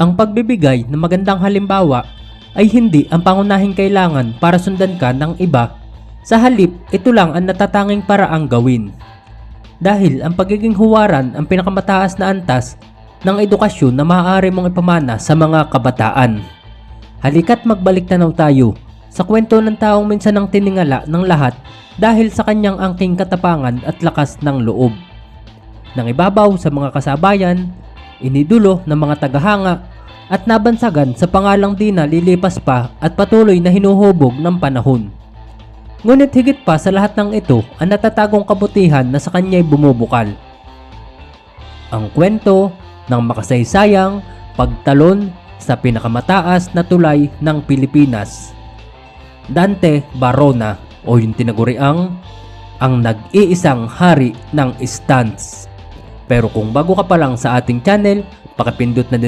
Ang pagbibigay ng magandang halimbawa ay hindi ang pangunahing kailangan para sundan ka ng iba. Sa halip, ito lang ang natatanging paraang gawin. Dahil ang pagiging huwaran ang pinakamataas na antas ng edukasyon na maaari mong ipamana sa mga kabataan. Halika't magbalik tanaw tayo sa kwento ng taong minsan ang tiningala ng lahat dahil sa kanyang angking katapangan at lakas ng loob. Nang ibabaw sa mga kasabayan, inidulo ng mga tagahanga at nabansagan sa pangalang di na lilipas pa at patuloy na hinuhubog ng panahon. Ngunit higit pa sa lahat ng ito ang natatagong kabutihan na sa kanya'y bumubukal. Ang kwento ng makasaysayang pagtalon sa pinakamataas na tulay ng Pilipinas. Dante Barona o yung tinaguriang ang nag-iisang hari ng stance. Pero kung bago ka pa lang sa ating channel, pakipindot na din